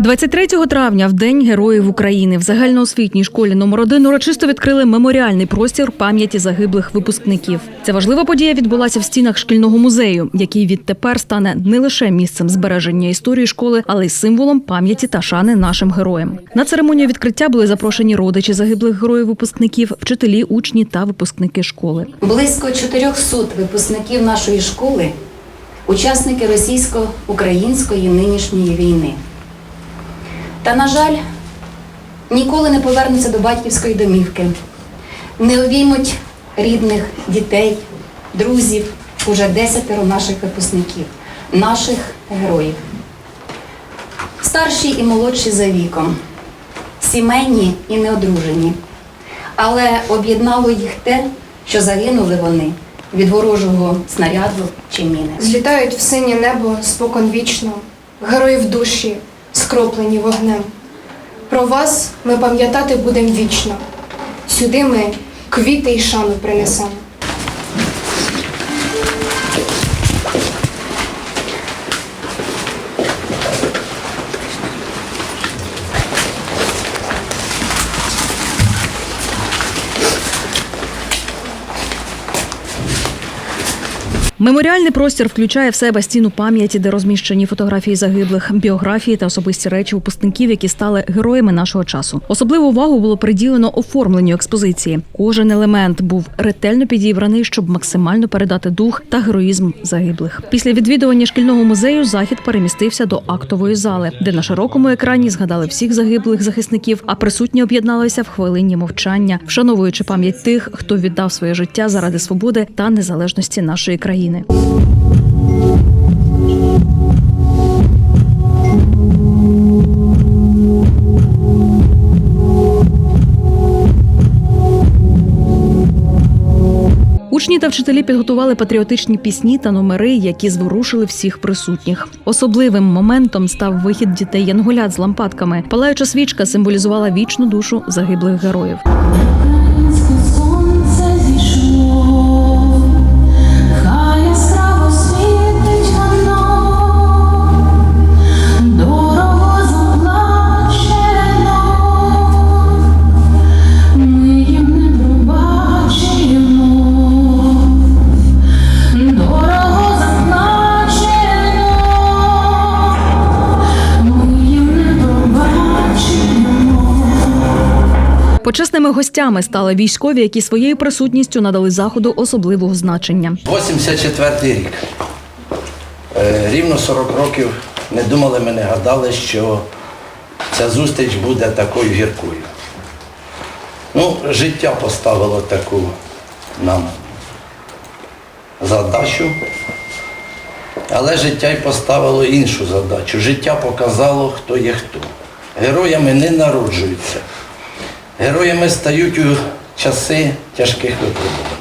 23 травня, в День Героїв України, в загальноосвітній школі номер 1 урочисто відкрили меморіальний простір пам'яті загиблих випускників. Ця важлива подія відбулася в стінах шкільного музею, який відтепер стане не лише місцем збереження історії школи, але й символом пам'яті та шани нашим героям. На церемонію відкриття були запрошені родичі загиблих героїв-випускників, вчителі, учні та випускники школи. Близько 400 випускників нашої школи учасники російсько-української нинішньої війни. Та, на жаль, ніколи не повернуться до батьківської домівки, не обіймуть рідних, дітей, друзів, уже десятеро наших випускників, наших героїв. Старші і молодші за віком, сімейні і неодружені. Але об'єднало їх те, що загинули вони від ворожого снаряду чи міни. Злітають в синє небо споконвічно, герої в душі, скроплені вогнем. Про вас ми пам'ятати будемо вічно. Сюди ми квіти й шану принесемо. Меморіальний простір включає в себе стіну пам'яті, де розміщені фотографії загиблих, біографії та особисті речі випускників, які стали героями нашого часу. Особливу увагу було приділено оформленню експозиції. Кожен елемент був ретельно підібраний, щоб максимально передати дух та героїзм загиблих. Після відвідування шкільного музею захід перемістився до актової зали, де на широкому екрані згадали всіх загиблих захисників, а присутні об'єдналися в хвилині мовчання, вшановуючи пам'ять тих, хто віддав своє життя заради свободи та незалежності нашої країни. Учні та вчителі підготували патріотичні пісні та номери, які зворушили всіх присутніх. Особливим моментом став вихід дітей янголят з лампадками. Палаюча свічка символізувала вічну душу загиблих героїв. Почесними гостями стали військові, які своєю присутністю надали заходу особливого значення. 84-й рік. Е, Рівно 40 років не думали, ми не гадали, що ця зустріч буде такою гіркою. Ну, життя поставило таку нам задачу, але життя й поставило іншу задачу. Життя показало, хто є хто. Героями не народжуються. Героями стають у часи тяжких випробувань.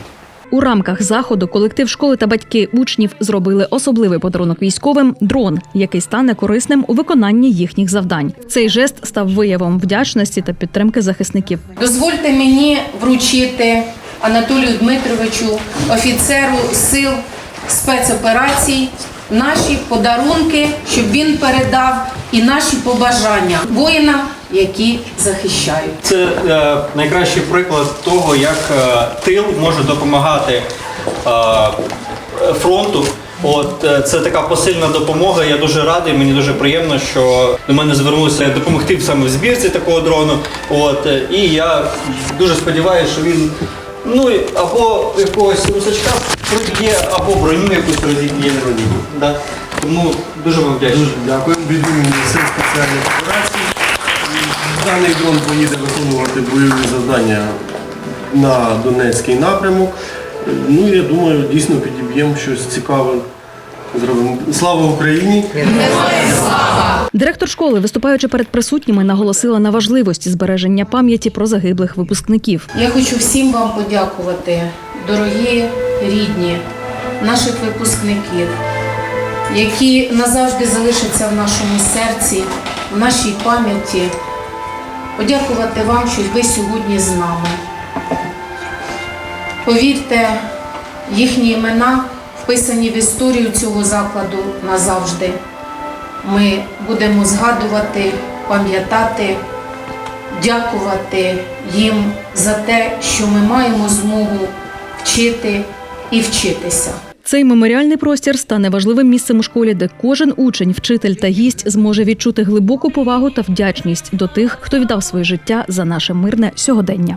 У рамках заходу колектив школи та батьки учнів зробили особливий подарунок військовим дрон, який стане корисним у виконанні їхніх завдань. Цей жест став виявом вдячності та підтримки захисників. Дозвольте мені вручити Анатолію Дмитровичу, офіцеру сил спецоперацій, наші подарунки, щоб він передав і наші побажання воїнам, які захищають. Це е, найкращий приклад того, як е, тил може допомагати е, фронту. От е, це така посильна допомога. Я дуже радий. Мені дуже приємно, що до мене звернулися допомогти саме в збірці такого дрону. От е, і я дуже сподіваюся, що він ну або якогось русачка є, або броню якусь розіб'є не розіб'є. Да? Тому дуже вам вдячний. Дуже дякуємо від імені сил спеціальних операцій. Даний дрон поїде виконувати бойові завдання на Донецький напрямок. Ну, я думаю, дійсно підіб'ємо щось цікаве. Зробимо. Слава Україні! Директор школи, виступаючи перед присутніми, наголосила на важливості збереження пам'яті про загиблих випускників. Я хочу всім вам подякувати, дорогі рідні, наших випускників, які назавжди залишаться в нашому серці, в нашій пам'яті. Подякувати вам, що ви сьогодні з нами. Повірте, їхні імена вписані в історію цього закладу назавжди. ми будемо згадувати, пам'ятати, дякувати їм за те, що ми маємо змогу вчити і вчитися. Цей меморіальний простір стане важливим місцем у школі, де кожен учень, вчитель та гість зможе відчути глибоку повагу та вдячність до тих, хто віддав своє життя за наше мирне сьогодення.